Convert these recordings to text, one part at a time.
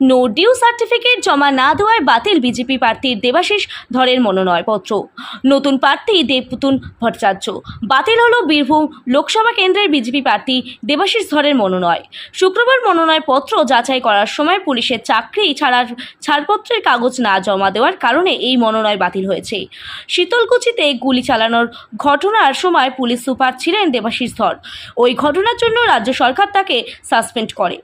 No due certificate জমা না দেওয়ায় বাতিল বিজেপি প্রার্থীর দেবাশিস ধরের মনোনয়নপত্র। নতুন প্রার্থী দেবপুতুন ভট্টাচার্য। বাতিল হলো বীরভূম লোকসভা কেন্দ্রের বিজেপি প্রার্থী দেবাশিস ধরের মনোনয়। শুক্রবার মনোনয়নপত্র যাচাই করার সময় পুলিশের চাকরি ছাড়ার ছাড়পত্রের কাগজ না জমা দেওয়ার কারণে এই মনোনয় বাতিল হয়েছে। শীতলকুচিতে গুলি চালানোর ঘটনার সময় পুলিশ সুপার ছিলেন দেবাশিস ধর। ওই ঘটনার জন্য রাজ্য সরকার তাকে সাসপেন্ড করে।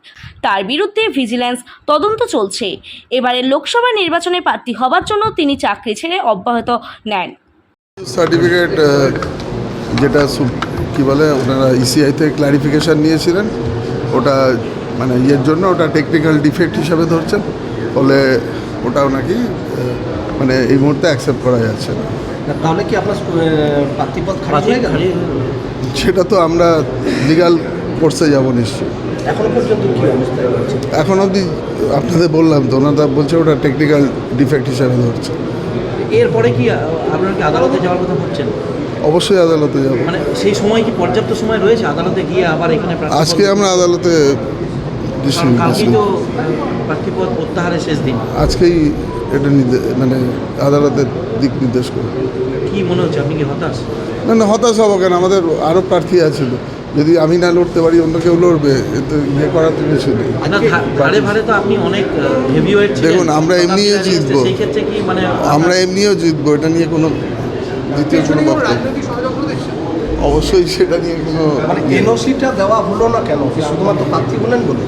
তার বিরুদ্ধে ভিজিল্যান্স তদন্ত চলছে। এবারে লোকসভা নির্বাচনে প্রার্থী হবার জন্য তিনি চাকরি ছেড়ে অব্যাহত নেন। সার্টিফিকেট যেটা কি বলে ওনারা ইসিআই থেকে ক্লারিফিকেশান নিয়েছিলেন। ওটা মানে ইয়ের জন্য ওটা টেকনিক্যাল ডিফেক্ট হিসাবে ধরছেন। ফলে ওটাও নাকি মানে এই মুহূর্তে অ্যাকসেপ্ট করা যাচ্ছে না। তাহলে কি আপনার প্রার্থীপদ খারিজ হয়ে গেল? সেটা তো আমরা লিগাল কোর্সে যাব নিশ্চয়ই। এখনও অবধি আপনাদের বললাম তো ওনারা বলছে ওটা টেকনিক্যাল ডিফেক্ট হিসাবে ধরছে। এরপরে কি আপনার কি আদালতে যাওয়ার কথা ভাবছেন? অবশ্যই আদালতে যাব। মানে সেই সময় কি পর্যাপ্ত সময় রয়েছে? আদালতে গিয়ে আবার এখানে আজকে আমরা আদালতে প্রত্যাহারের শেষ দিন। আজকেই এটা মানে আদালতের দিক নির্দেশ করবে কি মনে হচ্ছে? আপনি কি হতাশ? না না হতাশ হব কেন? আমাদের আরও প্রার্থী আছে যদি আমি না লড়তে পারি অন্য কেউ লড়বে। এতে ইয়ে করার তো কিছু নেই। দেখুন, আমরা এমনিও জিতবো। সেই ক্ষেত্রে কি মানে আমরা এমনিও জিতবো এটা নিয়ে কোনো দ্বিতীয় কোনো বক্তব্য। অবশ্যই সেটা নিয়ে কোনো মানে এনওসিটা দেওয়া হলো না কেন? শুধুমাত্র প্রার্থী হলেন বলে?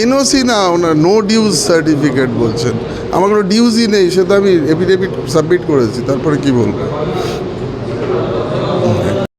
এনওসি না, ওনার নো ডিউজ সার্টিফিকেট বলছেন। আমার কোনো ডিউজই নেই, সে তো আমি এফিডেভিট সাবমিট করেছি, তারপরে কি বলব?